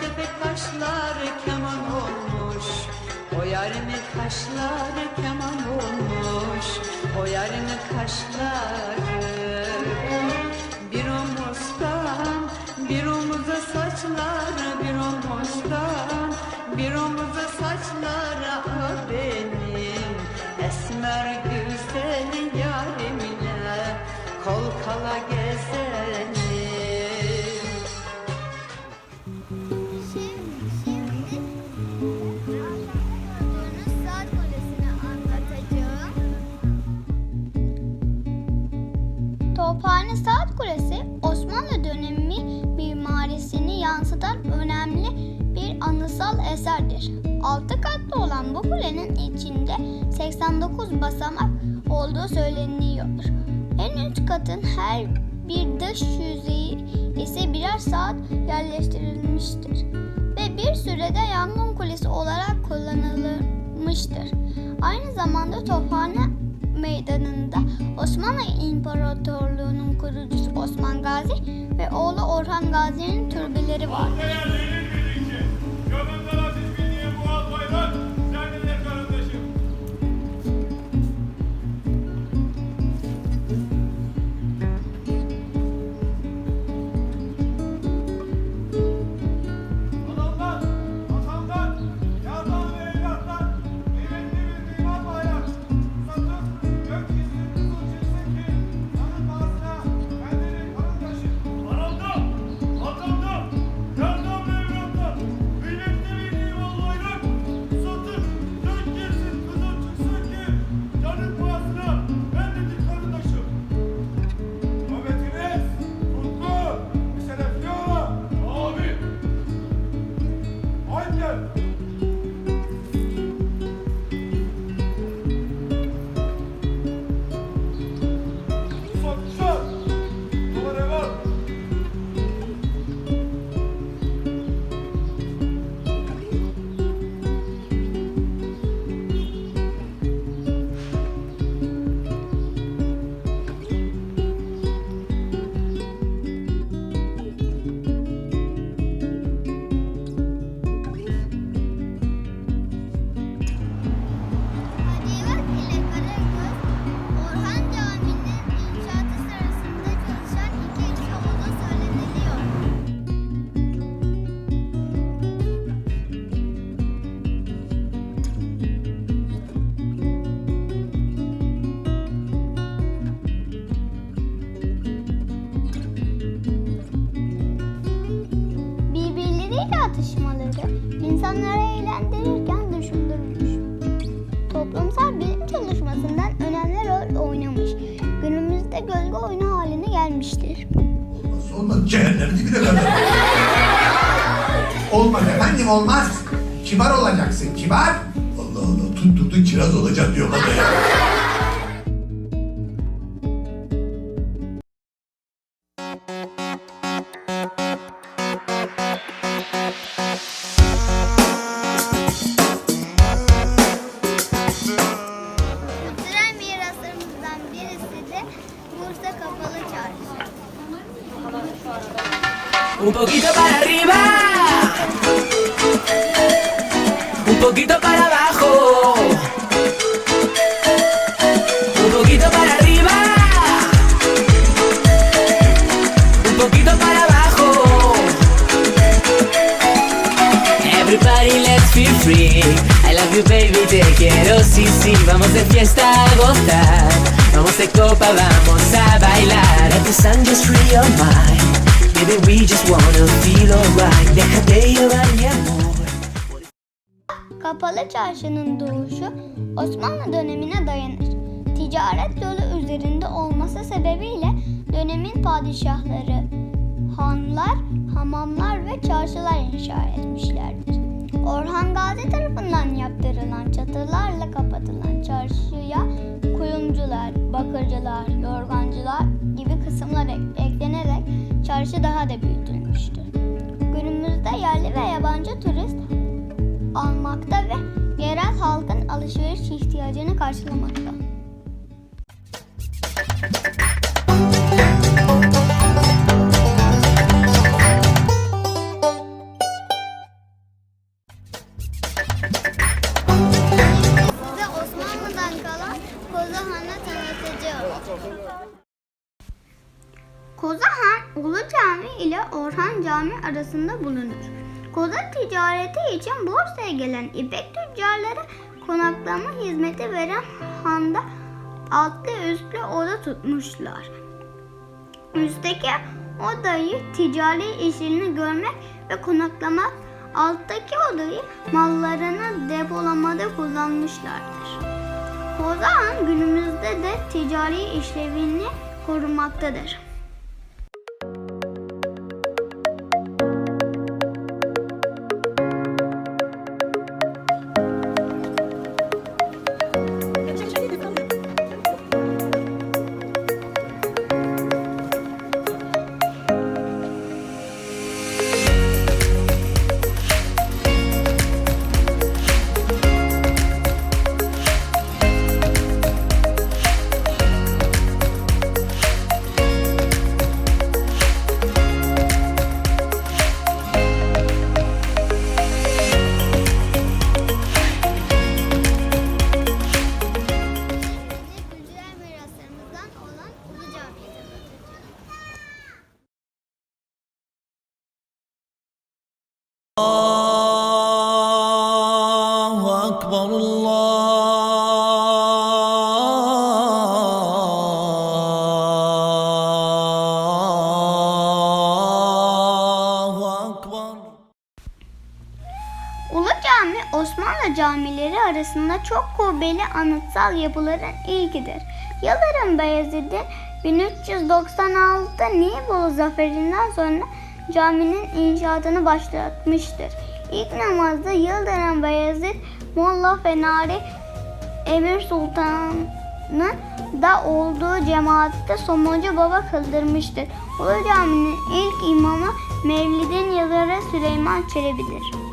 tefek kaşlar keman olmuş. O yarimin kaşları keman olmuş? O yarimin kaşları Bir omuzdan bir omuza saçlar Bir omuzdan bir omuza saçlar. Tophane Saat Kulesi Osmanlı dönemi mimarisini yansıtan önemli bir anısal eserdir. Altı katlı olan bu kulenin içinde 89 basamak olduğu söyleniyor. En üst katın her bir dış yüzeyi ise birer saat yerleştirilmiştir ve bir sürede yangın kulesi olarak kullanılmıştır. Aynı zamanda Tophane Meydanı'nda Osmanlı İmparatorluğu'nun kurucusu Osman Gazi ve oğlu Orhan Gazi'nin türbeleri var. Atışmaları insanları eğlendirirken düşündürmüş. Toplumsal bilim çalışmasından önemli rol oynamış. Günümüzde gölge oyunu haline gelmiştir. Olmaz olmaz cehennem dibine kadar. olmaz efendim olmaz. Kibar olacaksın kibar. Allah Allah tutturdu kiraz olacak diyor bana poquito para arriba. Un poquito para abajo. Un poquito para arriba. Un poquito para abajo. Everybody let's be free. I love you baby, te quiero sí sí. Vamos de fiesta a gozar. Vamos de copa, vamos a bailar. The sun just free your. Baby, we just wanna feel alright. Mi amor. Kapalı Çarşı'nın doğuşu Osmanlı dönemine dayanır. Ticaret yolu üzerinde olması sebebiyle dönemin padişahları hanlar, hamamlar ve çarşılar inşa etmişlerdir. Orhan Gazi tarafından yaptırılan çatılarla kapatılan çarşıya kuyumcular, bakırcılar, yorgancılar yaşı daha da büyütülmüştür. Günümüzde yerli ve yabancı turist almakta ve yerel halkın alışveriş ihtiyacını karşılamakta. Size Osmanlı'dan kalan Kozahan'ı tanıtacağım. Ulu Cami ile Orhan Cami arasında bulunur. Koza ticareti için Bursa'ya gelen İpek tüccarları konaklama hizmeti veren handa altlı üstlü oda tutmuşlar. Üstteki odayı ticari işlerini görmek ve konaklamak, alttaki odayı mallarını depolamada kullanmışlardır. Kozağan günümüzde de ticari işlevini korumaktadır. Arasında çok kubbeli anıtsal yapıların ilkidir. Yıldırım Beyazıt'ın 1396 Nibolu zaferinden sonra caminin inşaatını başlatmıştır. İlk namazda Yıldırım Beyazıt Molla Fenari Emir Sultan'ın da olduğu cemaatte Somuncu Baba kıldırmıştır. Ulu Cami'nin ilk imamı Mevlid'in yazarı Süleyman Çelebi'dir.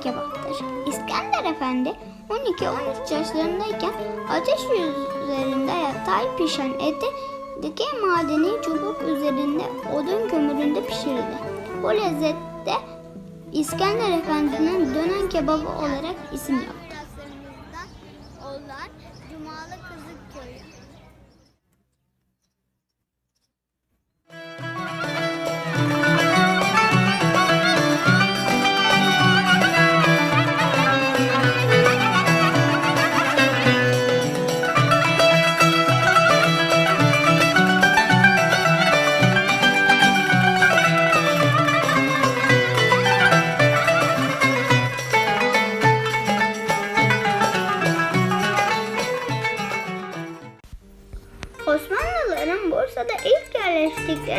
Kebaptır. İskender Efendi 12-13 yaşlarındayken ateş üzerinde yatay pişen eti dikey madeni çubuk üzerinde odun kömüründe pişirirdi. Bu lezzette İskender Efendi'nin dönen kebabı olarak isim yaptı.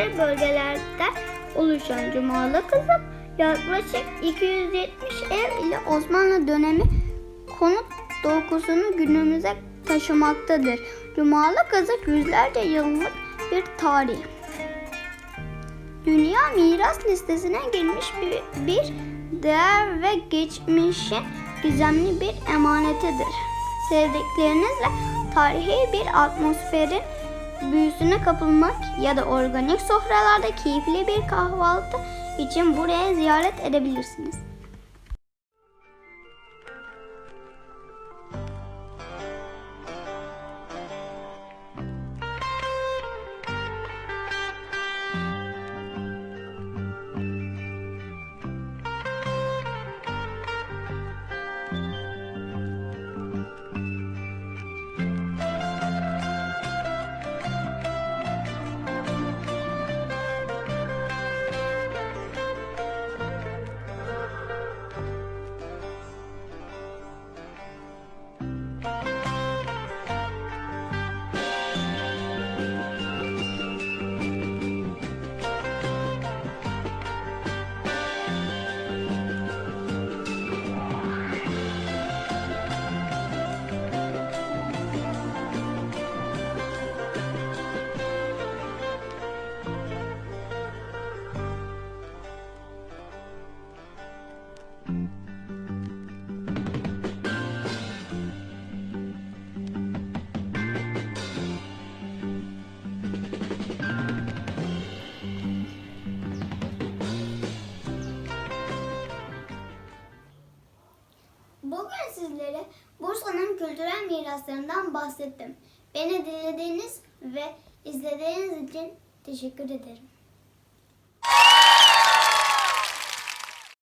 Yerleştikleri bölgelerden oluşan Cumalı Kızık yaklaşık 270 ev ile Osmanlı dönemi konut dokusunu günümüze taşımaktadır. Cumalı Kızık yüzlerce yıllık bir tarih. Dünya miras listesine girmiş bir, bir değer ve geçmişin gizemli bir emanetidir. Sevdiklerinizle tarihi bir atmosferin büyüsüne kapılmak ya da organik sofralarda keyifli bir kahvaltı için buraya ziyaret edebilirsiniz. Miraslarından bahsettim. Beni dinlediğiniz ve izlediğiniz için teşekkür ederim.